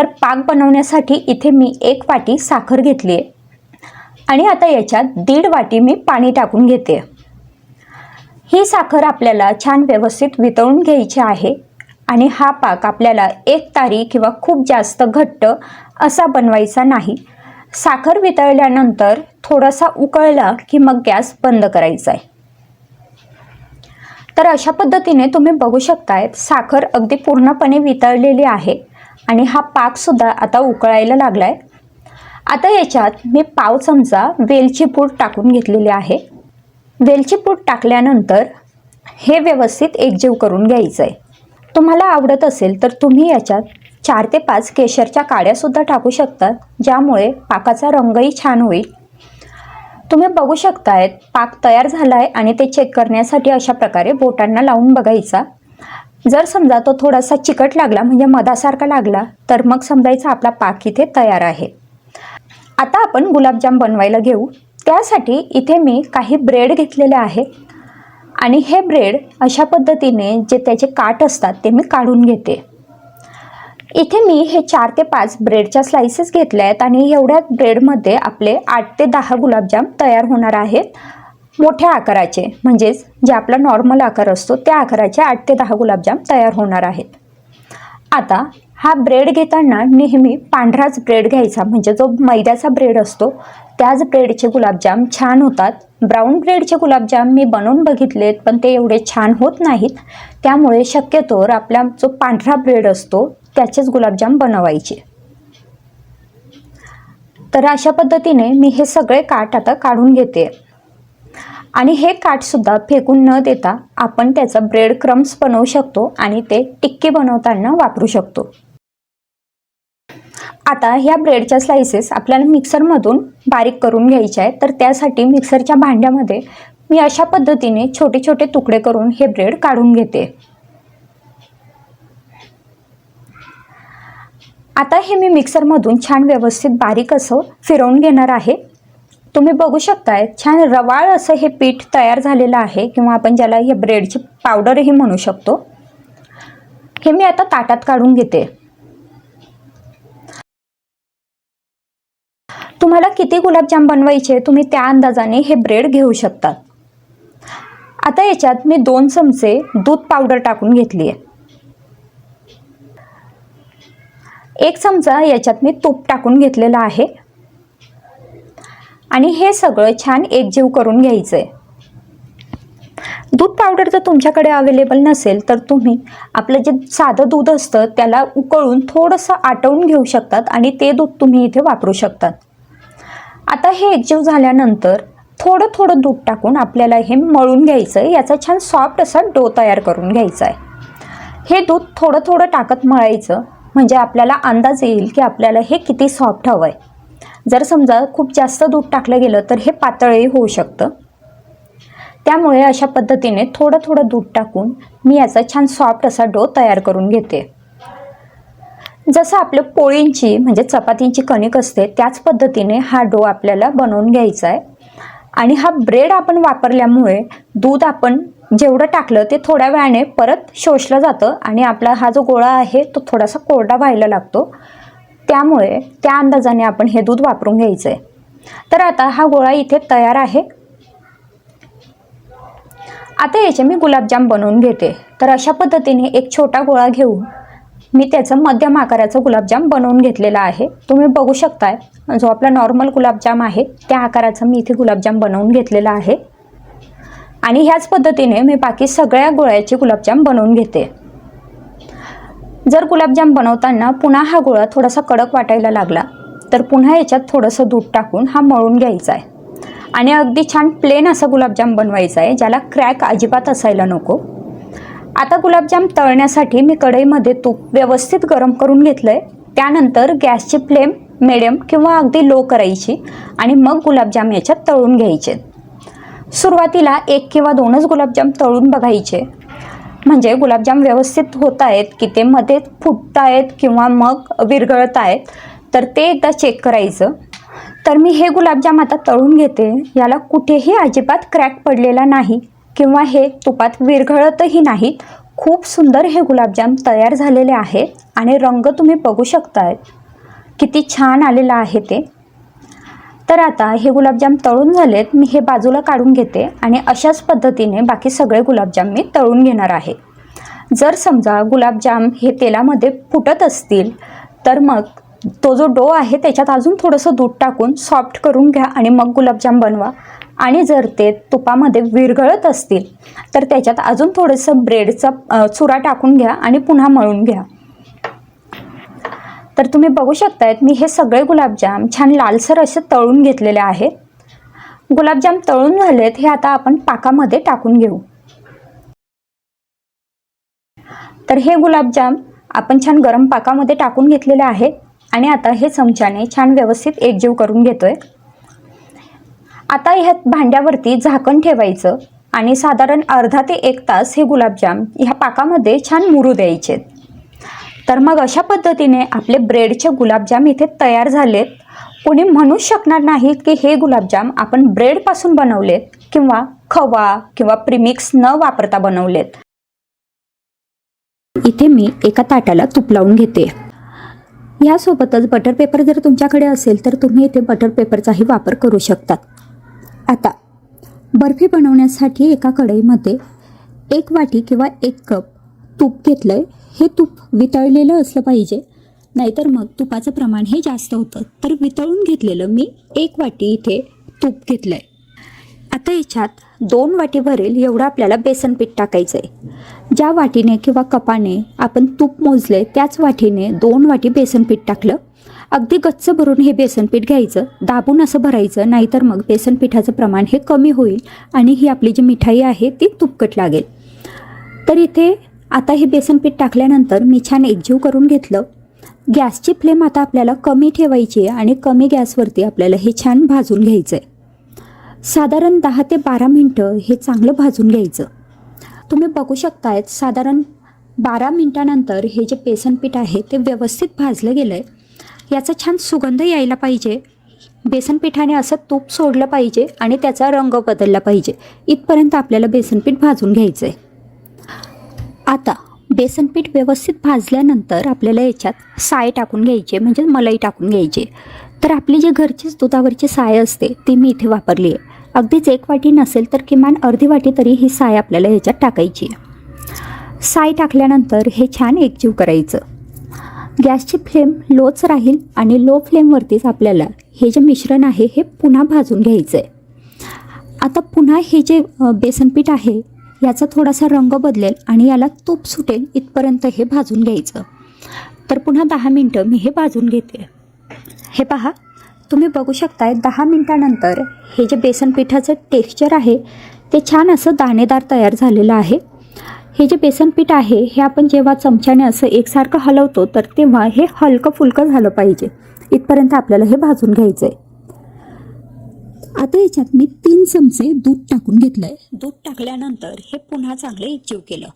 तर पाक बनवण्यासाठी इथे मी एक वाटी साखर घेतली आहे. आणि आता याच्यात दीड वाटी मी पाणी टाकून घेते. ही साखर आपल्याला छान व्यवस्थित वितळून घ्यायची आहे आणि हा पाक आपल्याला एक तारी किंवा खूप जास्त घट्ट असा बनवायचा नाही. साखर वितळल्यानंतर थोडासा उकळला की मग गॅस बंद करायचा आहे. तर अशा पद्धतीने तुम्ही बघू शकताय साखर अगदी पूर्णपणे वितळलेली आहे. आणि हा पाकसुद्धा आता उकळायला लागला आहे आता याच्यात मी पाव चमचा वेलची पूड टाकून घेतलेली आहे. वेलची पूड टाकल्यानंतर हे व्यवस्थित एकजीव करून घ्यायचं आहे तुम्हाला आवडत असेल तर तुम्ही याच्यात चार ते पाच केशरच्या काड्यासुद्धा टाकू शकतात ज्यामुळे पाकाचा रंगही छान होईल. तुम्ही बघू शकतायत पाक तयार झाला आहे आणि ते चेक करण्यासाठी अशा प्रकारे बोटांना लावून बघायचा. जर समजा तो थोडासा चिकट लागला म्हणजे मधासारखा लागला तर मग समजायचा आपला पाक इथे तयार आहे. आता आपण गुलाबजाम बनवायला घेऊ. त्यासाठी इथे मी काही ब्रेड घेतलेले आहे आणि हे ब्रेड अशा पद्धतीने जे त्याचे काट असतात ते मी काढून घेते. इथे मी हे चार ते पाच ब्रेडच्या स्लाइसेस घेतल्या आहेत आणि एवढ्या ब्रेडमध्ये आपले आठ ते दहा गुलाबजाम तयार होणार आहेत. मोठ्या आकाराचे म्हणजेच जे आपला नॉर्मल आकार असतो त्या आकाराचे आठ ते दहा गुलाबजाम तयार होणार आहेत. आता हा ब्रेड घेताना नेहमी पांढराच ब्रेड घ्यायचा म्हणजे जो मैद्याचा ब्रेड असतो त्याच ब्रेडचे गुलाबजाम छान होतात. ब्राऊन ब्रेडचे गुलाबजाम मी बनवून बघितलेत पण ते एवढे छान होत नाहीत. त्यामुळे शक्यतोवर आपला जो पांढरा ब्रेड असतो त्याचेच गुलाबजाम बनवायचे. तर अशा पद्धतीने मी हे सगळे काठ आता काढून घेते. आणि हे काठसुद्धा फेकून न देता आपण त्याचा ब्रेड क्रम्स बनवू शकतो आणि ते टिक्की बनवताना वापरू शकतो. आता ह्या ब्रेडच्या स्लाइसेस आपल्याला मिक्सरमधून बारीक करून घ्यायच्या आहेत. तर त्यासाठी मिक्सरच्या भांड्यामध्ये मी अशा पद्धतीने छोटे छोटे तुकडे करून हे ब्रेड काढून घेते. आता हे मी मिक्सरमधून छान व्यवस्थित बारीक असं फिरवून घेणार आहे. तुम्ही बघू शकताय छान रवाळ असं हे पीठ तयार झालेलं आहे किंवा आपण ज्याला हे ब्रेडची पावडरही म्हणू शकतो. हे मी आता ताटात काढून घेते. तुम्हाला किती गुलाबजाम बनवायचे तुम्ही त्या अंदाजाने हे ब्रेड घेऊ शकतात आता याच्यात मी दोन चमचे दूध पावडर टाकून घेतली आहे. एक चमचा याच्यात मी तूप टाकून घेतलेला आहे. आणि हे सगळं छान एकजीव करून घ्यायचं आहे दूध पावडर जर तुमच्याकडे अवेलेबल नसेल तर तुम्ही आपलं जे साधं दूध असतं त्याला उकळून थोडंसं आटवून घेऊ शकतात आणि ते दूध तुम्ही इथे वापरू शकतात. आता हे एकजीव झाल्यानंतर थोडं थोडं दूध टाकून आपल्याला हे मळून घ्यायचं आहे याचा छान सॉफ्ट असा डो तयार करून घ्यायचा आहे हे दूध थोडं थोडं टाकत मळायचं म्हणजे आपल्याला अंदाज येईल की आपल्याला हे किती सॉफ्ट हवं आहे जर समजा खूप जास्त दूध टाकलं गेलं तर हे पातळही होऊ शकतं. त्यामुळे अशा पद्धतीने थोडं थोडं दूध टाकून मी याचा छान सॉफ्ट असा डो तयार करून घेते. जसं आपलं पोळींची म्हणजे चपातींची कणिक असते त्याच पद्धतीने हा डो आपल्याला बनवून घ्यायचा आहे. आणि हा ब्रेड आपण वापरल्यामुळे दूध आपण जेवढं टाकलं ते थोड्या वेळाने परत शोषलं जातं आणि आपला हा जो गोळा आहे तो थोडासा कोरडा व्हायला लागतो. त्यामुळे त्या अंदाजाने आपण हे दूध वापरून घ्यायचं आहे तर आता हा गोळा इथे तयार आहे. आता याचे मी गुलाबजाम बनवून घेते. तर अशा पद्धतीने एक छोटा गोळा घेऊन मी त्याचं मध्यम आकाराचं गुलाबजाम बनवून घेतलेला आहे. तुम्ही बघू शकताय जो आपला नॉर्मल गुलाबजाम आहे त्या आकाराचा मी इथे गुलाबजाम बनवून घेतलेला आहे. आणि ह्याच पद्धतीने मी बाकी सगळ्या गोळ्याचे गुलाबजाम बनवून घेते. जर गुलाबजाम बनवताना पुन्हा हा गोळा थोडासा कडक वाटायला लागला तर पुन्हा याच्यात थोडंसं दूध टाकून हा मळून घ्यायचा आहे. आणि अगदी छान प्लेन असा गुलाबजाम बनवायचा आहे ज्याला क्रॅक अजिबात असायला नको. आता गुलाबजाम तळण्यासाठी मी कढईमध्ये तूप व्यवस्थित गरम करून घेतलं आहे त्यानंतर गॅसची फ्लेम मिडियम किंवा अगदी लो करायची आणि मग गुलाबजाम याच्यात तळून घ्यायचे. सुरुवातीला एक किंवा दोनच गुलाबजाम तळून बघायचे. म्हणजे गुलाबजाम व्यवस्थित होत आहेत की ते मध्ये फुटत आहेत किंवा मग विरघळत आहेत तर ते एकदा चेक करायचं. तर मी हे गुलाबजाम आता तळून घेते. याला कुठेही अजिबात क्रॅक पडलेला नाही किंवा हे तुपात विरघळतही नाहीत. खूप सुंदर हे गुलाबजाम तयार झालेले आहेत आणि रंग तुम्ही बघू शकताय किती छान आलेलं आहे ते. तर आता हे गुलाबजाम तळून झालेत मी हे बाजूला काढून घेते आणि अशाच पद्धतीने बाकी सगळे गुलाबजाम मी तळून घेणार आहे. जर समजा गुलाबजाम हे तेलामध्ये फुटत असतील तर मग तो जो डो आहे त्याच्यात अजून थोडंसं दूध टाकून सॉफ्ट करून घ्या आणि मग गुलाबजाम बनवा. आणि जर ते तुपामध्ये विरघळत असतील तर त्याच्यात अजून थोडंसं ब्रेडचा चुरा टाकून घ्या आणि पुन्हा मळून घ्या. तर तुम्ही बघू शकतायत मी हे सगळे गुलाबजाम छान लालसर असे तळून घेतलेले आहेत. गुलाबजाम तळून झालेत हे आता आपण पाकामध्ये टाकून घेऊ. तर हे गुलाबजाम आपण छान गरम पाकामध्ये टाकून घेतलेले आहे आणि आता हे चमच्याने छान व्यवस्थित एकजीव करून घेतोय. आता ह्या भांड्यावरती झाकण ठेवायचं आणि साधारण अर्धा ते एक तास हे गुलाबजाम ह्या पाकामध्ये छान मुरू द्यायचे तर मग अशा पद्धतीने आपले ब्रेडचे गुलाबजाम इथे तयार झालेत. कोणी म्हणूच शकणार नाहीत की हे गुलाबजाम आपण ब्रेडपासून बनवलेत किंवा खवा किंवा प्रिमिक्स न वापरता बनवलेत. इथे मी एका ताटाला तूप लावून घेते. यासोबतच बटर पेपर जर तुमच्याकडे असेल तर तुम्ही इथे बटर पेपरचाही वापर करू शकतात. आता बर्फी बनवण्यासाठी एका कढईमध्ये एक वाटी किंवा एक कप तूप घेतलं आहे हे तूप वितळलेलं असलं पाहिजे. नाहीतर मग तुपाचं प्रमाण हे जास्त होतं. तर वितळून घेतलेलं मी एक वाटी इथे तूप घेतलं आहे आता याच्यात दोन वाटी भरेल एवढं आपल्याला बेसन पीठ टाकायचं आहे ज्या वाटीने किंवा कपाने आपण तूप मोजले त्याच वाटीने दोन वाटी बेसन पीठ टाकलं. अगदी गच्च भरून हे बेसन पीठ घ्यायचं. दाबून असं भरायचं. नाहीतर मग बेसन पिठाचं प्रमाण हे कमी होईल आणि ही आपली जी मिठाई आहे ती तुपकट लागेल. तर इथे आता हे बेसन पीठ टाकल्यानंतर मी छान एकजीव करून घेतलं. गॅसची फ्लेम आता आपल्याला कमी ठेवायची आहे आणि कमी गॅसवरती आपल्याला हे छान भाजून घ्यायचं आहे साधारण दहा ते बारा मिनटं हे चांगलं भाजून घ्यायचं. तुम्ही बघू शकतायत साधारण बारा मिनटानंतर हे जे बेसन पीठ आहे ते व्यवस्थित भाजलं गेलं आहे याचा छान सुगंध यायला पाहिजे. बेसन पिठाने असं तूप सोडलं पाहिजे आणि त्याचा रंग बदलला पाहिजे. इथपर्यंत आपल्याला बेसन पीठ भाजून घ्यायचं आहे आता बेसनपीठ व्यवस्थित भाजल्यानंतर आपल्याला याच्यात साय टाकून घ्यायची आहे म्हणजे मलाई टाकून घ्यायची तर आपली जी घरचीच दुधावरची साय असते ती मी इथे वापरली आहे. अगदीच एक वाटी नसेल तर किमान अर्धी वाटी तरी ही साय आपल्याला ह्याच्यात टाकायची आहे. साय टाकल्यानंतर हे छान एकजीव करायचं. गॅसची फ्लेम लोच राहील आणि लो फ्लेमवरतीच आपल्याला हे जे मिश्रण आहे हे पुन्हा भाजून घ्यायचं आहे आता पुन्हा हे जे बेसनपीठ आहे याचा थोडासा रंग बदलेल आणि याला तूप सुटेल इथपर्यंत हे भाजून घ्यायचं. तर पुन्हा दहा मिनटं मी हे भाजून घेते. हे पहा तुम्ही बघू शकताय दहा मिनटानंतर हे जे बेसन पिठाचं टेक्स्चर आहे ते छान असं दाणेदार तयार झालेलं आहे. हे जे बेसन पीठ आहे हे आपण जेव्हा चमच्याने असं एकसारखं हलवतो तर तेव्हा हे हलकं फुलकं झालं पाहिजे. इथपर्यंत आपल्याला हे भाजून घ्यायचं आहे आता याच्यात मी तीन चमचे दूध टाकून घेतलं आहे दूध टाकल्यानंतर हे पुन्हा चांगलं एकजीव केलं.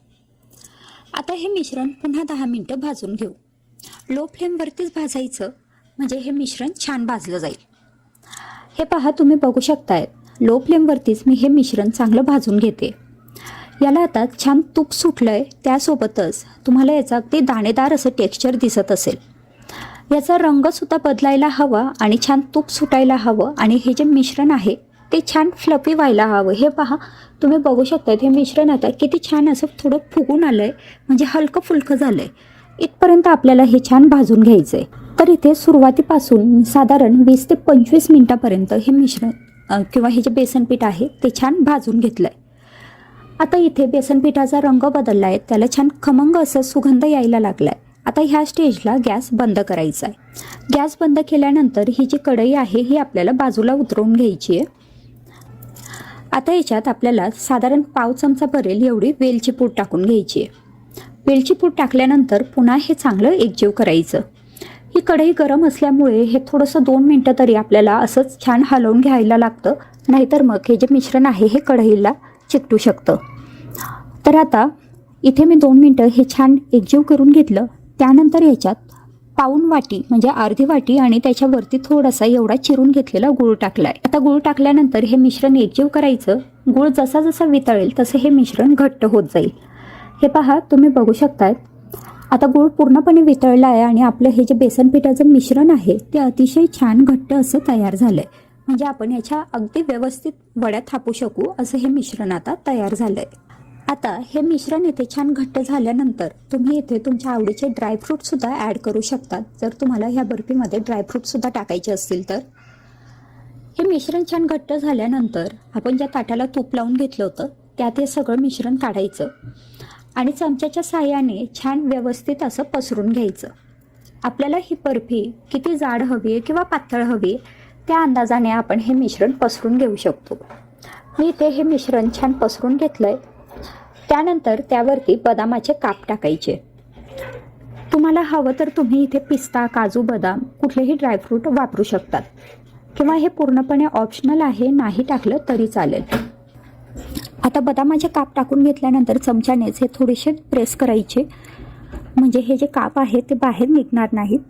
आता हे मिश्रण पुन्हा दहा मिनटं भाजून घेऊ. लो फ्लेमवरतीच भाजायचं म्हणजे हे मिश्रण छान भाजलं जाईल. हे पहा तुम्ही बघू शकताय लो फ्लेमवरतीच मी हे मिश्रण चांगलं भाजून घेते. याला आता छान तूप सुटलं आहे त्यासोबतच तुम्हाला याचा अगदी दाणेदार असं टेक्स्चर दिसत असेल. याचा रंगसुद्धा बदलायला हवा आणि छान तूप सुटायला हवं आणि हे जे मिश्रण आहे ते छान फ्लफी व्हायला हवं. हे पहा तुम्ही बघू शकता हे मिश्रण आता किती छान असं थोडं फुगून आलं आहे म्हणजे हलकं फुलकं झालं आहे इथपर्यंत आपल्याला हे छान भाजून घ्यायचं आहे तर इथे सुरुवातीपासून साधारण वीस ते पंचवीस मिनटापर्यंत हे मिश्रण किंवा हे जे बेसन पीठ आहे ते छान भाजून घेतलं आहे आता इथे बेसन पिठाचा रंग बदलला आहे त्याला छान खमंग असं सुगंध यायला लागला आहे आता ह्या स्टेजला गॅस बंद करायचा आहे गॅस बंद केल्यानंतर ही जी कढई आहे ही आपल्याला बाजूला उतरवून घ्यायची आहे आता याच्यात आपल्याला साधारण पाव चमचा भरेल एवढी वेलची पूड टाकून घ्यायची आहे वेलची पूड टाकल्यानंतर पुन्हा हे चांगलं एकजीव करायचं. ही कढई गरम असल्यामुळे हे थोडंसं दोन मिनटं तरी आपल्याला असंच छान हलवून घ्यायला लागतं नाहीतर मग हे जे मिश्रण आहे हे कढईला चिकटू शकतं. तर आता इथे मी दोन मिनटं हे छान एकजीव करून घेतलं त्यानंतर याच्यात पाऊन वाटी म्हणजे अर्धी वाटी आणि त्याच्यावरती थोडासा एवढा चिरून घेतलेला गूळ टाकला आहे आता गूळ टाकल्यानंतर हे मिश्रण एकजीव करायचं. गूळ जसा जसा वितळेल तसं हे मिश्रण घट्ट होत जाईल. हे पहा तुम्ही बघू शकताय आता गूळ पूर्णपणे वितळला आहे आणि आपलं हे जे बेसन पिठाचं मिश्रण आहे ते अतिशय छान घट्ट असं तयार झालं आहे म्हणजे आपण याच्या अगदी व्यवस्थित वड्या थापू शकू असं हे मिश्रण आता तयार झालं आहे आता हे मिश्रण इथे छान घट्ट झाल्यानंतर तुम्ही इथे तुमच्या आवडीचे ड्रायफ्रूटसुद्धा ॲड करू शकतात जर तुम्हाला ह्या बर्फीमध्ये ड्रायफ्रूटसुद्धा टाकायचे असतील तर. हे मिश्रण छान घट्ट झाल्यानंतर आपण ज्या ताटाला तूप लावून घेतलं होतं त्यात हे सगळं मिश्रण काढायचं आणि चमच्याच्या साह्याने छान व्यवस्थित असं पसरून घ्यायचं. आपल्याला ही बर्फी किती जाड हवी आहे किंवा पातळ हवी आहे, त्या अंदाजाने आपण हे मिश्रण पसरून घेऊ शकतो. मी इथे हे मिश्रण छान पसरून घेतलं आहे त्यानंतर त्यावरती बदामाचे काप टाकायचे. तुम्हाला हवं तर तुम्ही इथे पिस्ता काजू बदाम कुठलेही ड्रायफ्रूट वापरू शकतात. किंवा हे पूर्णपणे ऑप्शनल आहे नाही टाकलं तरी चालेल. आता बदामाचे काप टाकून घेतल्यानंतर चमच्यानेच हे थोडेसे प्रेस करायचे. म्हणजे हे जे काप आहे ते बाहेर निघणार नाहीत.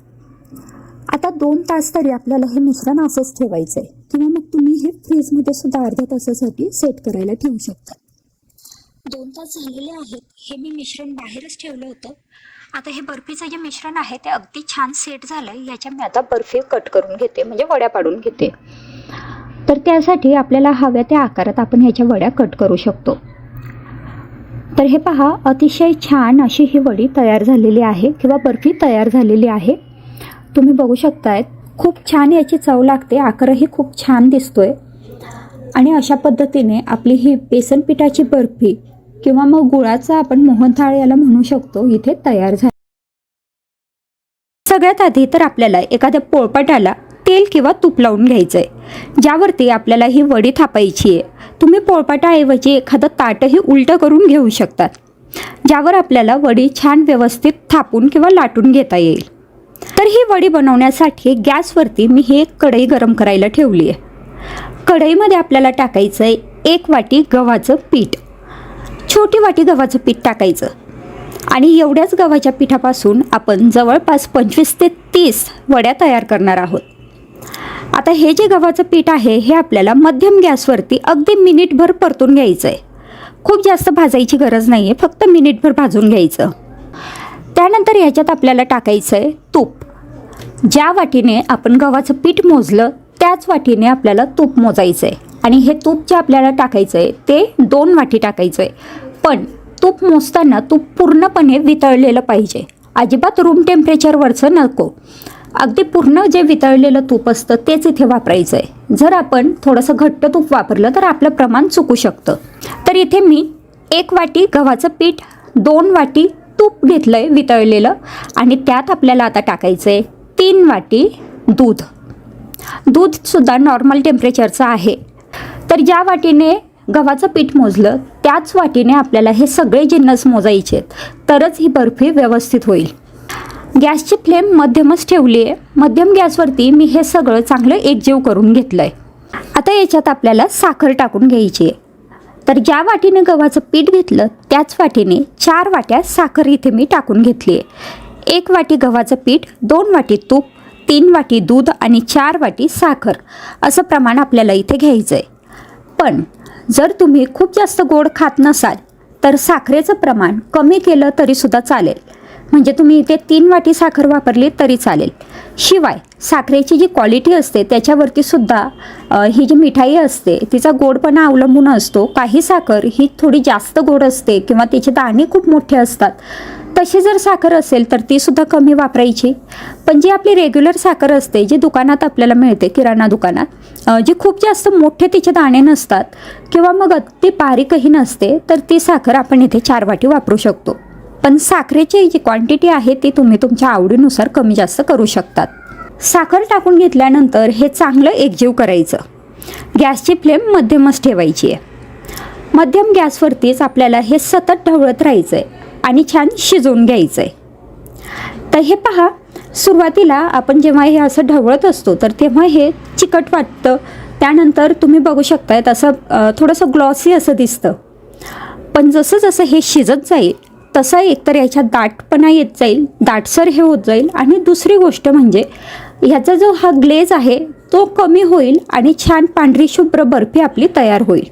आता दोन तास तरी आपल्याला हे मिश्रण असंच ठेवायचं आहे किंवा मग तुम्ही हे फ्रीजमध्ये सुद्धा अर्ध्या तासासाठी सेट करायला ठेवू शकता. दोन तास झालेले आहेत. हे मी मिश्रण बाहेरच ठेवलं होतं. आता हे बर्फीचं जे मिश्रण आहे ते अगदी छान सेट झालं आहे याच्या मी आता बर्फी कट करून घेते म्हणजे वड्या पाडून घेते. तर त्यासाठी आपल्याला हव्या त्या आकारात आपण ह्याच्या वड्या कट करू शकतो. तर हे पहा अतिशय छान अशी ही वडी तयार झालेली आहे किंवा बर्फी तयार झालेली आहे. तुम्ही बघू शकतायत खूप छान याची चव लागते आकारही खूप छान दिसतोय. आणि अशा पद्धतीने आपली ही बेसन पिठाची बर्फी किंवा मग गुळाचा आपण मोहनथाळ याला म्हणू शकतो इथे तयार झाला. सगळ्यात आधी तर आपल्याला एखाद्या पोळपाटाला तेल किंवा तूप लावून घ्यायचं आहे ज्यावरती आपल्याला ही वडी थापायची आहे. तुम्ही पोळपाटाऐवजी एखादं ताटही उलटं करून घेऊ शकतात ज्यावर आपल्याला वडी छान व्यवस्थित थापून किंवा लाटून घेता येईल. तर ही वडी बनवण्यासाठी गॅसवरती मी ही एक कढई गरम करायला ठेवली आहे. कढईमध्ये आपल्याला टाकायचं आहे एक वाटी गव्हाचं पीठ. छोटी वाटी गव्हाचं पीठ टाकायचं. आणि एवढ्याच गव्हाच्या पिठापासून आपण जवळपास पंचवीस ते तीस वड्या तयार करणार आहोत. आता हे जे गव्हाचं पीठ आहे हे आपल्याला मध्यम गॅसवरती अगदी मिनिटभर परतून घ्यायचं आहे खूप जास्त भाजायची गरज नाही आहे फक्त मिनिटभर भाजून घ्यायचं. त्यानंतर ह्याच्यात आपल्याला टाकायचं आहे तूप. ज्या वाटीने आपण गव्हाचं पीठ मोजलं त्याच वाटीने आपल्याला तूप मोजायचं आहे आणि हे तूप जे आपल्याला टाकायचं आहे ते दोन वाटी टाकायचं आहे पण तूप मोजताना तूप पूर्णपणे वितळलेलं पाहिजे. अजिबात रूम टेम्परेचरवरचं नको. अगदी पूर्ण जे वितळलेलं तूप असतं तेच इथे वापरायचं आहे जर आपण थोडंसं घट्ट तूप वापरलं तर आपलं प्रमाण चुकू शकतं. तर इथे मी एक वाटी गव्हाचं पीठ दोन वाटी तूप घेतलं आहे वितळलेलं आणि त्यात आपल्याला आता टाकायचं आहे तीन वाटी दूध. दूधसुद्धा नॉर्मल टेम्परेचरचं आहे. तर ज्या वाटीने गव्हाचं पीठ मोजलं त्याच वाटीने आपल्याला हे सगळे जिन्नस मोजायचे आहेत तरच ही बर्फी व्यवस्थित होईल. गॅसची फ्लेम मध्यमच ठेवली आहे. मध्यम गॅसवरती मी हे सगळं चांगलं एकजीव करून घेतलं आहे आता याच्यात आपल्याला साखर टाकून घ्यायची आहे. तर ज्या वाटीने गव्हाचं पीठ घेतलं त्याच वाटीने चार वाट्या साखर इथे मी टाकून घेतली आहे. एक वाटी गव्हाचं पीठ दोन वाटी तूप तीन वाटी दूध आणि चार वाटी साखर असं प्रमाण आपल्याला इथे घ्यायचं आहे पण जर तुम्ही खूप जास्त गोड खात नसाल तर साखरेचं प्रमाण कमी केलं तरीसुद्धा चालेल. म्हणजे तुम्ही इथे तीन वाटी साखर वापरली तरी चालेल. शिवाय साखरेची जी क्वालिटी असते त्याच्यावरती सुद्धा ही जी मिठाई असते तिचा गोडपणा अवलंबून असतो. काही साखर ही थोडी जास्त गोड असते किंवा तिचे दाणे खूप मोठे असतात. तशी जर साखर असेल तर ती सुद्धा कमी वापरायची. पण जी आपली रेग्युलर साखर असते जी दुकानात आपल्याला मिळते किराणा दुकानात जी खूप जास्त मोठे तिचे दाणे नसतात किंवा मग अगदी बारीकही नसते तर ती साखर आपण इथे चार वाटी वापरू शकतो. पण साखरेची जी क्वांटिटी आहे ती तुम्ही तुमच्या आवडीनुसार कमी जास्त करू शकतात. साखर टाकून घेतल्यानंतर हे चांगलं एकजीव करायचं. गॅसची फ्लेम मध्यमच ठेवायची आहे. मध्यम गॅसवरतीच आपल्याला हे सतत ढवळत राहायचं आहे आणि छान शिजवून घ्यायचं आहे तर हे पहा सुरुवातीला आपण जेव्हा हे असं ढवळत असतो तर तेव्हा हे चिकट वाटतं. त्यानंतर तुम्ही बघू शकताय असं थोडंसं ग्लॉसी असं दिसतं. पण जसं जसं हे शिजत जाईल तसं एकतर याच्यात दाटपणा येत जाईल दाटसर हे होत जाईल. आणि दुसरी गोष्ट म्हणजे ह्याचा जो हा ग्लेज आहे तो कमी होईल आणि छान पांढरी शुभ्र बर्फी आपली तयार होईल.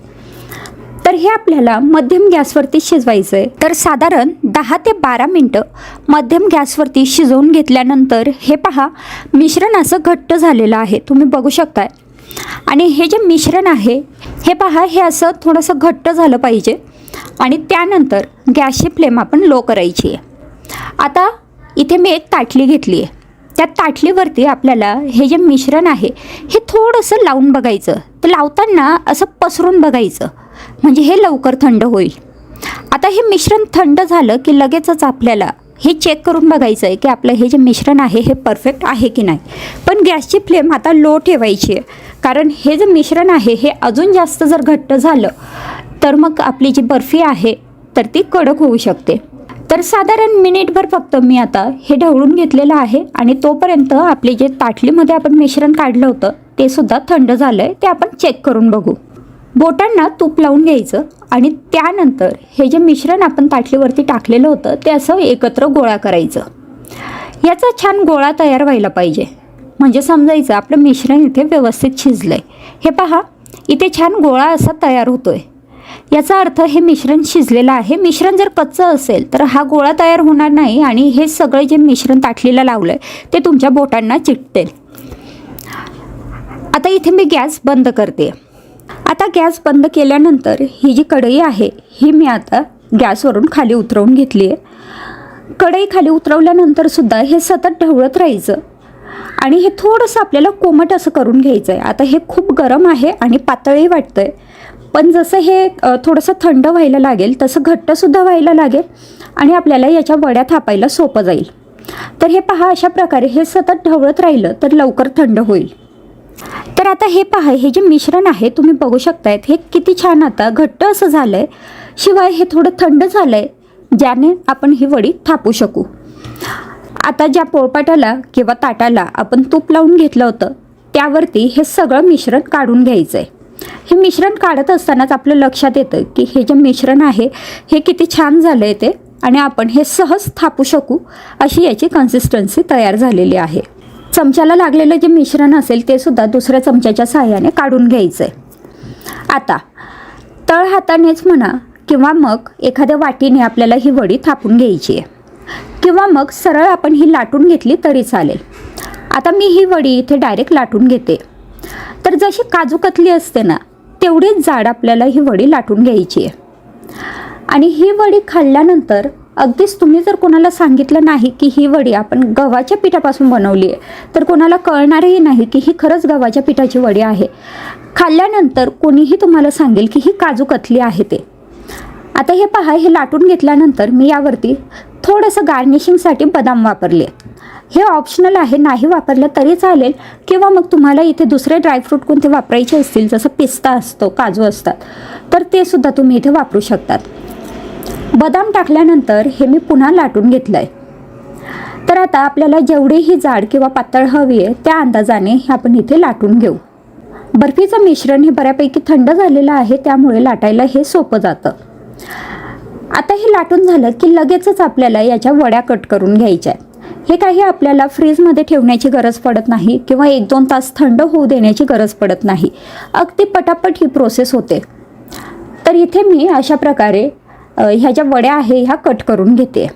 तर हे आपल्याला मध्यम गॅसवरती शिजवायचं आहे तर साधारण दहा ते बारा मिनटं मध्यम गॅसवरती शिजवून घेतल्यानंतर हे पहा मिश्रण असं घट्ट झालेलं आहे. तुम्ही बघू शकताय. आणि हे जे मिश्रण आहे हे पहा हे असं थोडंसं घट्ट झालं पाहिजे. आणि त्यानंतर गॅसची फ्लेम आपण लो करायची आहे. आता इथे मी एक ताटली घेतली आहे. त्या ताटलीवरती आपल्याला हे जे मिश्रण आहे हे थोडंसं लावून बघायचं. तर लावताना असं पसरून बघायचं. म्हणजे हे लवकर थंड होईल. आता हे मिश्रण थंड झालं की लगेचच आपल्याला हे चेक करून बघायचं आहे की आपलं हे जे मिश्रण आहे हे परफेक्ट आहे की नाही. पण गॅसची फ्लेम आता लो ठेवायची आहे. कारण हे जे मिश्रण आहे हे अजून जास्त जर घट्ट झालं तर मग आपली जी बर्फी आहे तर ती कडक होऊ शकते. तर साधारण मिनिटभर फक्त मी आता हे ढवळून घेतलेलं आहे आणि तोपर्यंत आपले जे ताटलीमध्ये आपण मिश्रण काढलं होतं ते सुद्धा थंड झालं आहे ते आपण चेक करून बघू. बोटांना तूप लावून घ्यायचं आणि त्यानंतर हे जे मिश्रण आपण ताटलीवरती टाकलेलं होतं ते असं एकत्र गोळा करायचं. याचा छान गोळा तयार व्हायला पाहिजे. म्हणजे समजायचं आपलं मिश्रण इथे व्यवस्थित शिजलं आहे हे पहा इथे छान गोळा असा तयार होतो आहे याचा अर्थ हे मिश्रण शिजलेलं आहे. मिश्रण जर कच्चं असेल तर हा गोळा तयार होणार नाही आणि हे सगळे जे मिश्रण ताटलीला लावलं आहे ते तुमच्या बोटांना चिटतेल. आता इथे मी गॅस बंद करते. आता गॅस बंद केल्यानंतर ही जी कढई आहे ही मी आता गॅसवरून खाली उतरवून घेतली आहे. कढई खाली उतरवल्यानंतर सुद्धा हे सतत ढवळत राहायचं आणि हे थोडंसं आपल्याला कोमट असं करून घ्यायचं आहे आता हे खूप गरम आहे आणि पातळही आहे पण जसं हे थोडंसं थंड व्हायला लागेल तसं घट्टसुद्धा व्हायला लागेल आणि आपल्याला याच्या वड्या थापायला सोपं जाईल. तर हे पहा अशा प्रकारे हे सतत ढवळत राहिलं तर लवकर थंड होईल. तर आता हे पहा हे जे मिश्रण आहे तुम्ही बघू शकतायत हे किती छान आता घट्ट असं झालं आहे शिवाय हे थोडं थंड झालं आहे ज्याने आपण ही वडी थापू शकू. आता ज्या पोळपाटाला किंवा ताटाला आपण तूप लावून घेतलं होतं त्यावरती हे सगळं मिश्रण काढून घ्यायचं आहे हे मिश्रण काढत असतानाच आपलं लक्षात येतं की हे जे मिश्रण आहे हे किती छान झालं आहे ते आणि आपण हे सहज थापू शकू अशी याची कन्सिस्टन्सी तयार झालेली आहे. चमच्याला लागलेलं जे मिश्रण असेल ते सुद्धा दुसऱ्या चमच्याच्या सहाय्याने काढून घ्यायचं आहे आता तळ हातानेच म्हणा किंवा मग एखाद्या वाटीने आपल्याला ही वडी थापून घ्यायची आहे. किंवा मग सरळ आपण ही लाटून घेतली तरी चालेल. आता मी ही वडी इथे डायरेक्ट लाटून घेते. तर जशी काजू कतली असते ना तेवढीच जाड आपल्याला ही वडी लाटून घ्यायची आहे. आणि ही वडी खाल्ल्यानंतर अगदीच तुम्ही जर कोणाला सांगितलं नाही की ही वडी आपण गव्हाच्या पिठापासून बनवली आहे तर कोणाला कळणारही नाही की ही खरंच गव्हाच्या पिठाची वडी आहे. खाल्ल्यानंतर कोणीही तुम्हाला सांगेल की ही काजू कतली आहे ते. आता हे पहा हे लाटून घेतल्यानंतर मी यावरती थोडंसं गार्निशिंगसाठी बदाम वापरले. हे ऑप्शनल आहे नाही वापरलं तरी चालेल किंवा मग तुम्हाला इथे दुसरे ड्रायफ्रूट कोणते वापरायचे असतील जसं पिस्ता असतो काजू असतात तर ते सुद्धा तुम्ही इथे वापरू शकतात. बदाम टाकल्यानंतर हे मी पुन्हा लाटून घेतलं आहे तर आता आपल्याला जेवढीही जाड किंवा पातळ हवी आहे त्या अंदाजाने हे आपण इथे लाटून घेऊ. बर्फीचं मिश्रण हे बऱ्यापैकी थंड झालेलं आहे त्यामुळे लाटायला हे सोपं जातं. आता हे लाटून झालं की लगेचच आपल्याला याच्या वड्या कट करून घ्यायच्या हे काही आपल्याला फ्रीजमध्ये ठेवण्याची गरज पडत नाही किंवा एक दोन तास थंड होऊ देण्याची गरज पडत नाही. अगदी पटापट ही प्रोसेस होते. तर इथे मी अशा प्रकारे ह्या ज्या वड्या आहे ह्या कट करून घेते.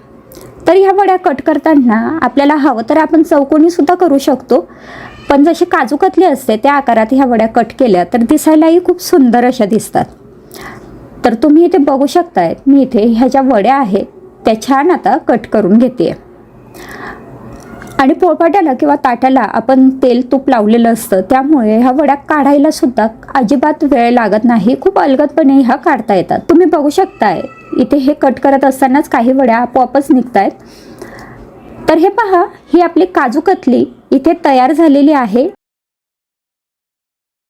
तर ह्या वड्या कट करताना आपल्याला हवं तर आपण चौकोनीसुद्धा करू शकतो. पण जशी काजू कतली असते त्या आकारात ह्या वड्या कट केल्या तर दिसायलाही खूप सुंदर अशा दिसतात. तर तुम्ही इथे बघू शकताय मी इथे ह्या ज्या वड्या आहेत त्या छान आता कट करून घेते. आणि पोळपाट्याला किंवा ताटाला आपण तेल तूप लावलेलं असतं. त्यामुळे ह्या वड्या काढायला सुद्धा अजिबात वेळ लागत नाही. खूप अलगदपणे ह्या काढता येतात. तुम्ही बघू शकताय इथे हे कट करत असतानाच काही वड्या आपोआपच निघतायत. तर हे पहा ही आपली काजू कतली इथे तयार झालेली आहे.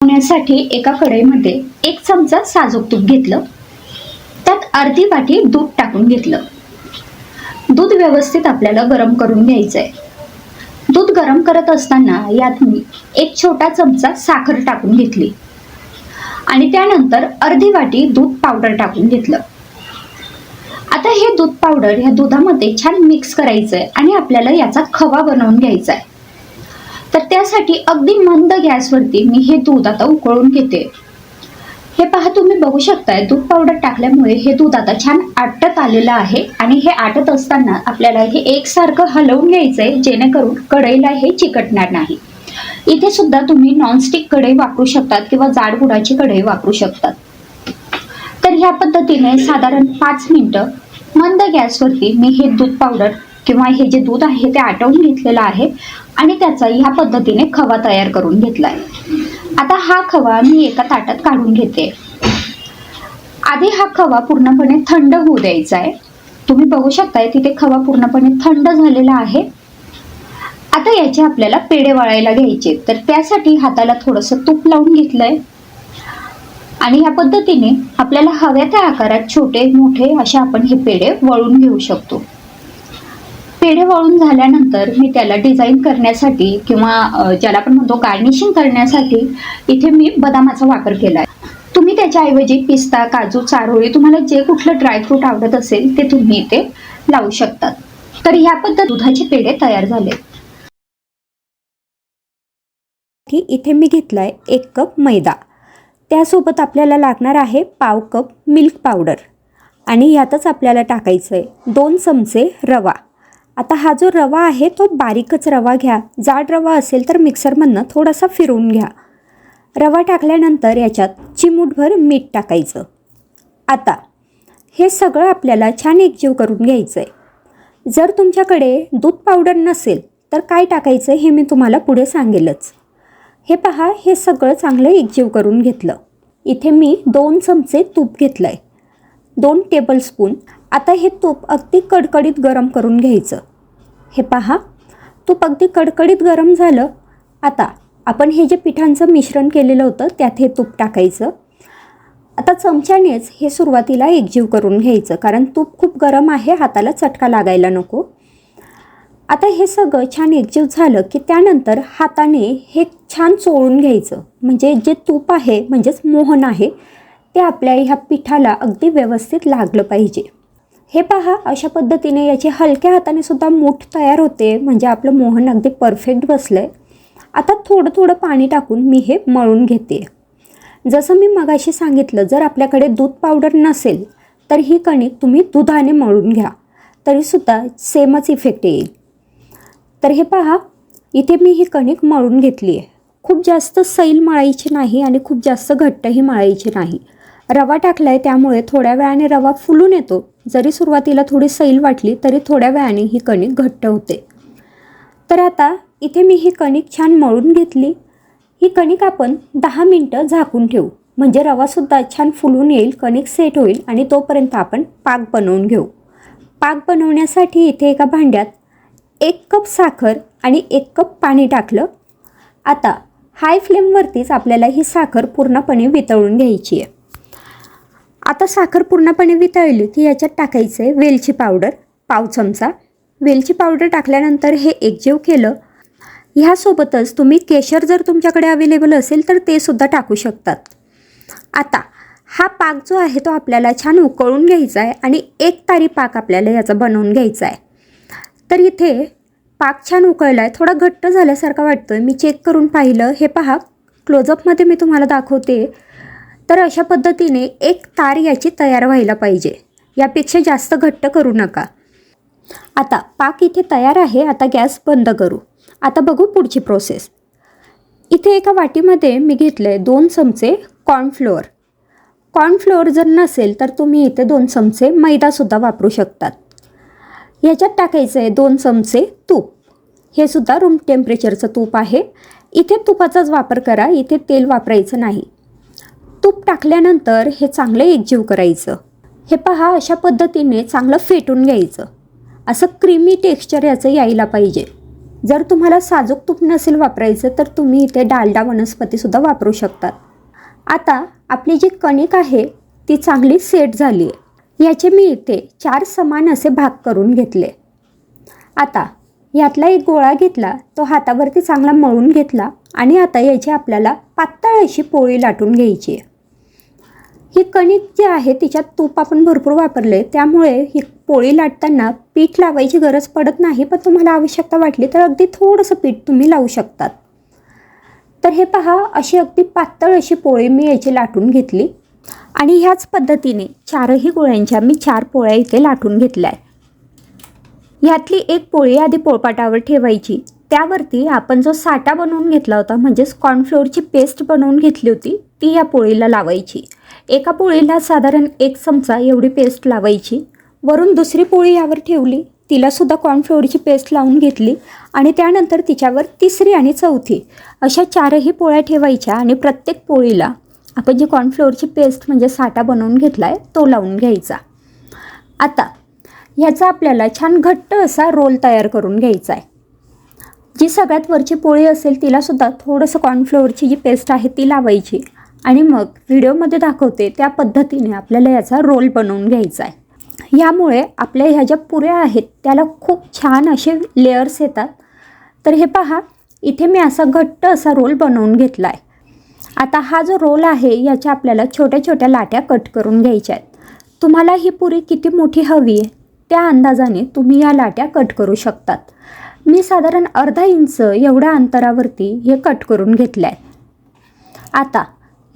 बनवण्यासाठी एका कढईमध्ये एक चमचा साजूक तूप घेतलं. त्यात अर्धी वाटी दूध टाकून घेतलं. दूध व्यवस्थित आपल्याला गरम करून घ्यायचं आहे दूध गरम करत असताना यात मी एक छोटा चमचा साखर टाकून घेतली. आणि त्यानंतर अर्धी वाटी दूध पावडर टाकून घेतलं. आता हे दूध पावडर ह्या दुधामध्ये छान मिक्स करायचं आहे आणि आपल्याला याचा खवा बनवून घ्यायचा आहे तर त्यासाठी अगदी मंद गॅसवरती मी हे दूध आता उकळून घेते. हे पहा तुम्ही बघू शकताय दूध पावडर टाकल्यामुळे हे दूध आता छान आटत आलेलं आहे आणि हे आटत असताना आपल्याला हे एकसारखं हलवून घ्यायचंय जेणेकरून कढईला हे चिकटणार नाही. इथे सुद्धा तुम्ही नॉनस्टिक कढई वापरू शकतात किंवा जाड गुडाची कढई वापरू शकतात. तर ह्या पद्धतीने साधारण पाच मिनिटं मंद गॅसवरती मी हे दूध पावडर किंवा हे जे दूध आहे ते आटवून घेतलेलं आहे आणि त्याचा ह्या पद्धतीने खवा तयार करून घेतला आहे आता हा खवा मी एका ताटात काढून घेते. आधी हा खवा पूर्णपणे थंड होऊ द्यायचा आहे. तुम्ही बघू शकताय तिथे खवा पूर्णपणे थंड झालेला आहे. आता याचे आपल्याला पेढे वळायला घ्यायचे. तर त्यासाठी हाताला थोडंसं तूप लावून घेतलंय. आणि या पद्धतीने आपल्याला हव्या त्या आकारात छोटे मोठे असे आपण हे पेढे वळून घेऊ शकतो. पेढे वळून झाल्यानंतर मी त्याला डिझाईन करण्यासाठी किंवा ज्याला आपण म्हणतो गार्निशिंग करण्यासाठी इथे मी बदामाचा वापर केला आहे तुम्ही त्याच्याऐवजी पिस्ता काजू चारोळी तुम्हाला जे कुठलं ड्रायफ्रूट आवडत असेल ते तुम्ही इथे लावू शकतात तर ह्या पद्धत दुधाचे पेढे तयार झाले. की इथे मी घेतलाय एक कप मैदा. त्यासोबत आपल्याला लागणार आहे पाव कप मिल्क पावडर आणि यातच आपल्याला टाकायचं आहे दोन चमचे रवा. आता हा जो रवा आहे तो बारीकच रवा घ्या. जाड रवा असेल तर मिक्सरमधनं थोडासा फिरवून घ्या. रवा टाकल्यानंतर याच्यात चिमूटभर मीठ टाकायचं. आता हे सगळं आपल्याला छान एकजीव करून घ्यायचं आहे जर तुमच्याकडे दूध पावडर नसेल तर काय टाकायचं हे मी तुम्हाला पुढे सांगेलच. हे पहा हे सगळं चांगलं एकजीव करून घेतलं. इथे मी दोन चमचे तूप घेतलं आहे दोन टेबलस्पून आता हे तूप अगदी कडकडीत गरम करून घ्यायचं. हे पहा तूप अगदी कडकडीत गरम झालं. आता आपण हे जे पिठांचं मिश्रण केलेलं होतं त्यात हे तूप टाकायचं. आता चमच्यानेच हे सुरुवातीला एकजीव करून घ्यायचं कारण तूप खूप गरम आहे हाताला चटका लागायला नको. आता हे सगळं छान एकजीव झालं की त्यानंतर हाताने हे छान चोळून घ्यायचं. म्हणजे जे तूप आहे म्हणजेच मोहन आहे ते आपल्या ह्या पिठाला अगदी व्यवस्थित लागलं पाहिजे. हे पहा अशा पद्धतीने याची हलक्या हाताने सुद्धा मूठ तयार होते म्हणजे आपलं मोहन अगदी परफेक्ट बसलं आहे आता थोडं थोडं पाणी टाकून मी हे मळून घेते. जसं मी मगाशी सांगितलं जर आपल्याकडे दूध पावडर नसेल तर ही कणिक तुम्ही दुधाने मळून घ्या. तरीसुद्धा सेमच इफेक्ट येईल. तर हे पहा इथे मी ही कणिक मळून घेतली आहे खूप जास्त सैल मळायची नाही आणि खूप जास्त घट्टही मळायची नाही. रवा टाकला आहे त्यामुळे थोड्या वेळाने रवा फुलून येतो. जरी सुरुवातीला थोडी सैल वाटली तरी थोड्या वेळाने ही कणिक घट्ट होते. तर आता इथे मी ही कणिक छान मळून घेतली. ही कणिक आपण दहा मिनटं झाकून ठेवू. म्हणजे रवासुद्धा छान फुलून येईल कणिक सेट होईल आणि तोपर्यंत आपण पाक बनवून घेऊ. पाक बनवण्यासाठी इथे एका भांड्यात एक कप साखर आणि एक कप पाणी टाकलं. आता हाय फ्लेमवरतीच आपल्याला ही साखर पूर्णपणे वितळून घ्यायची आहे. आता साखर पूर्णपणे वितळली की याच्यात टाकायचं आहे वेलची पावडर पाव चमचा. वेलची पावडर टाकल्यानंतर हे एकजीव केलं. ह्यासोबतच तुम्ही केशर जर तुमच्याकडे अवेलेबल असेल तर ते सुद्धा टाकू शकतात. आता हा पाक जो आहे तो आपल्याला छान उकळून घ्यायचा आहे आणि एक तारी पाक आपल्याला याचा बनवून घ्यायचा आहे. तर इथे पाक छान उकळला आहे थोडा घट्ट झाल्यासारखा वाटतो आहे मी चेक करून पाहिलं. हे पहा क्लोजअपमध्ये मी तुम्हाला दाखवते. तर अशा पद्धतीने एक तार याची तयार व्हायला पाहिजे. यापेक्षा जास्त घट्ट करू नका. आता पाक इथे तयार आहे आता गॅस बंद करू. आता बघू पुढची प्रोसेस इथे एका वाटीमध्ये मी घेतलं आहे दोन चमचे कॉर्नफ्लोअर कॉर्नफ्लोअर जर नसेल तर तुम्ही इथे दोन चमचे मैदासुद्धा वापरू शकतात. ह्याच्यात टाकायचं आहे दोन चमचे तूप. हे सुद्धा रूम टेम्परेचरचं तूप आहे. इथे तुपाचाच वापर करा इथे तेल वापरायचं नाही. तूप टाकल्यानंतर हे चांगलं एकजीव करायचं. हे पहा अशा पद्धतीने चांगलं फेटून घ्यायचं. असं क्रीमी टेक्स्चर याचं यायला पाहिजे. जर तुम्हाला साजूक तूप नसेल वापरायचं तर तुम्ही इथे डालडा वनस्पतीसुद्धा वापरू शकतात आता आपली जी कणिक आहे ती चांगली सेट झाली आहे याचे मी इथे चार समान असे भाग करून घेतले. आता यातला एक गोळा घेतला तो हातावरती चांगला मळून घेतला आणि आता याची आपल्याला पातळ अशी पोळी लाटून घ्यायची आहे. ही कणिक जी आहे तिच्यात तूप आपण भरपूर वापरले त्यामुळे ही पोळी लाटताना पीठ लावायची गरज पडत नाही पण तुम्हाला आवश्यकता वाटली तर अगदी थोडंसं पीठ तुम्ही लावू शकतात. तर हे पहा अशी अगदी पातळ अशी पोळी मी याची लाटून घेतली. आणि ह्याच पद्धतीने चारही गोळ्यांच्या मी चार पोळ्या इथे लाटून घेतल्या आहे ह्यातली एक पोळी आधी पोळपाटावर ठेवायची. त्यावरती आपण जो साठा बनवून घेतला होता म्हणजेच कॉर्नफ्लोअरची पेस्ट बनवून घेतली होती ती या पोळीला लावायची. एका पोळीला साधारण एक चमचा एवढी पेस्ट लावायची. वरून दुसरी पोळी यावर ठेवली. तिलासुद्धा कॉर्नफ्लोअरची पेस्ट लावून घेतली आणि त्यानंतर तिच्यावर तिसरी आणि चौथी अशा चारही पोळ्या ठेवायच्या आणि प्रत्येक पोळीला आपण जी कॉर्नफ्लोअरची पेस्ट म्हणजे साठा बनवून घेतला आहे तो लावून घ्यायचा. आता ह्याचा आपल्याला छान घट्ट असा रोल तयार करून घ्यायचा आहे जी सगळ्यात वरची पोळी असेल तिलासुद्धा थोडंसं कॉर्नफ्लोअरची जी पेस्ट आहे ती लावायची. आणि मग व्हिडिओमध्ये दाखवते त्या पद्धतीने आपल्याला याचा रोल बनवून घ्यायचा आहे. यामुळे आपल्या ह्या ज्या पुऱ्या आहेत त्याला खूप छान असे लेअर्स येतात. तर हे पहा इथे मी असा घट्ट असा रोल बनवून घेतला आहे. आता हा जो रोल आहे याच्या आपल्याला छोट्या छोट्या लाट्या कट करून घ्यायच्या आहेत. तुम्हाला ही पुरी किती मोठी हवी आहे त्या अंदाजाने तुम्ही या लाट्या कट करू शकतात. मी साधारण अर्धा इंच एवढ्या अंतरावरती हे कट करून घेतलं आहे आता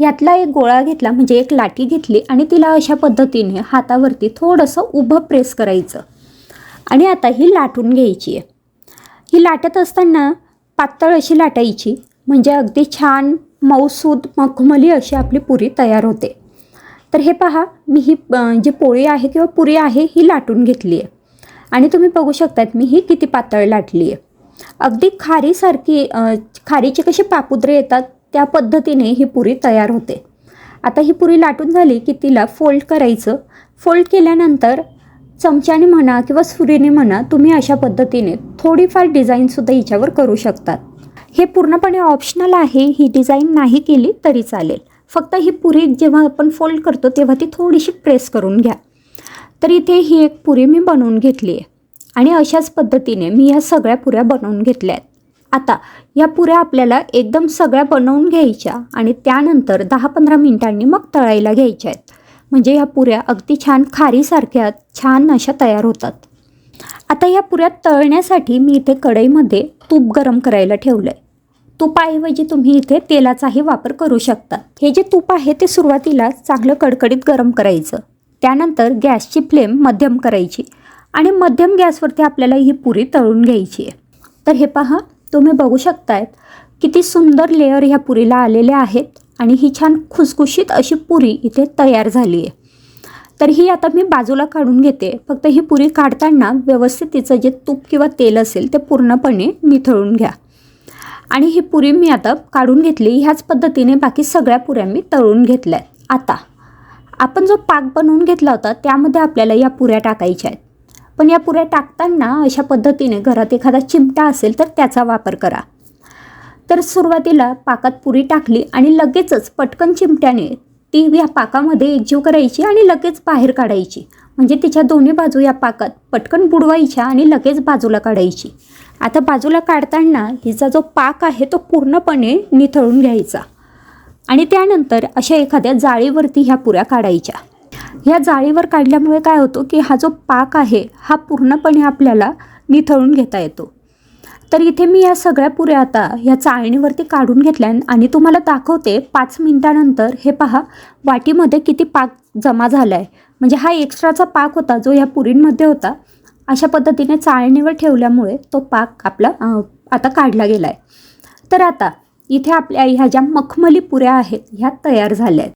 यातला एक गोळा घेतला म्हणजे एक लाटी घेतली आणि तिला अशा पद्धतीने हातावरती थोडंसं उभं प्रेस करायचं. आणि आता ही लाटून घ्यायची आहे. ही लाटत असताना पातळ अशी लाटायची म्हणजे अगदी छान मऊसूद मखमली अशी आपली पुरी तयार होते. तर हे पहा मी ही जी पोळी आहे किंवा पुरी आहे ही लाटून घेतली आहे. आणि तुम्ही बघू शकतात मी ही किती पातळ लाटली आहे. अगदी खारीसारखी खारीचे खारीची कशी पापुद्रे येतात त्या पद्धतीने ही पुरी तयार होते. आता ही पुरी लाटून झाली की तिला फोल्ड करायचं. फोल्ड केल्यानंतर चमच्याने म्हणा किंवा सुरीने म्हणा तुम्ही अशा पद्धतीने थोडीफार डिझाईनसुद्धा हिच्यावर करू शकतात. हे पूर्णपणे ऑप्शनल आहे ही डिझाईन नाही केली तरी चालेल. फक्त ही पुरी जेव्हा आपण फोल्ड करतो तेव्हा ती थोडीशी प्रेस करून घ्या. तर इथे ही एक पुरी मी बनवून घेतली आहे आणि अशाच पद्धतीने मी ह्या सगळ्या पुऱ्या बनवून घेतल्या आहेत आता या पुऱ्या आपल्याला एकदम सगळ्या बनवून घ्यायच्या आणि त्यानंतर दहा पंधरा मिनिटांनी मग तळायला घ्यायच्या आहेत. म्हणजे ह्या पुऱ्या अगदी छान खारीसारख्या छान अशा तयार होतात. आता या पुऱ्या तळण्यासाठी मी इथे कढईमध्ये तूप गरम करायला ठेवलं आहे तुपाऐवजी तुम्ही इथे तेलाचाही वापर करू शकता. हे जे तूप आहे ते सुरुवातीला चांगलं कडकडीत गरम करायचं. त्यानंतर गॅसची फ्लेम मध्यम करायची आणि मध्यम गॅसवरती आपल्याला ही पुरी तळून घ्यायची आहे. तर हे पहा तुम्ही बघू शकतायत किती सुंदर लेअर ह्या पुरीला आलेल्या आहेत आणि ही छान खुसखुशीत अशी पुरी इथे तयार झाली आहे तर ही आता मी बाजूला काढून घेते. फक्त ही पुरी काढताना व्यवस्थित तिचं जे तूप किंवा तेल असेल ते पूर्णपणे निथळून घ्या. आणि ही पुरी मी आता काढून घेतली. ह्याच पद्धतीने बाकी सगळ्या पुऱ्या मी तळून घेतल्या आहेत आता आपण जो पाक बनवून घेतला होता त्यामध्ये आपल्याला या पुऱ्या टाकायच्या आहेत. पण या पुऱ्या टाकताना अशा पद्धतीने घरात एखादा चिमटा असेल तर त्याचा वापर करा. तर सुरुवातीला पाकात पुरी टाकली आणि लगेचच पटकन चिमट्याने ती या पाकामध्ये एकजीव करायची आणि लगेच बाहेर काढायची. म्हणजे तिच्या दोन्ही बाजू या पाकात पटकन बुडवायच्या आणि लगेच बाजूला काढायची. आता बाजूला काढताना हिचा जो पाक आहे तो पूर्णपणे निथळून घ्यायचा. आणि त्यानंतर अशा एखाद्या जाळीवरती ह्या पुऱ्या काढायच्या. ह्या जाळीवर काढल्यामुळे काय होतो की हा जो पाक आहे हा पूर्णपणे आपल्याला निथळून घेता येतो. तर इथे मी या सगळ्या पुऱ्या आता ह्या चाळणीवरती काढून घेतल्या आणि तुम्हाला दाखवते पाच मिनिटानंतर हे पहा वाटीमध्ये किती पाक जमा झाला आहे म्हणजे हा एक्स्ट्राचा पाक होता जो ह्या पुरींमध्ये होता. अशा पद्धतीने चाळणीवर ठेवल्यामुळे तो पाक आपला आता काढला गेला आहे तर आता इथे आपल्या ह्या ज्या मखमली पुऱ्या आहेत ह्या तयार झाल्या आहेत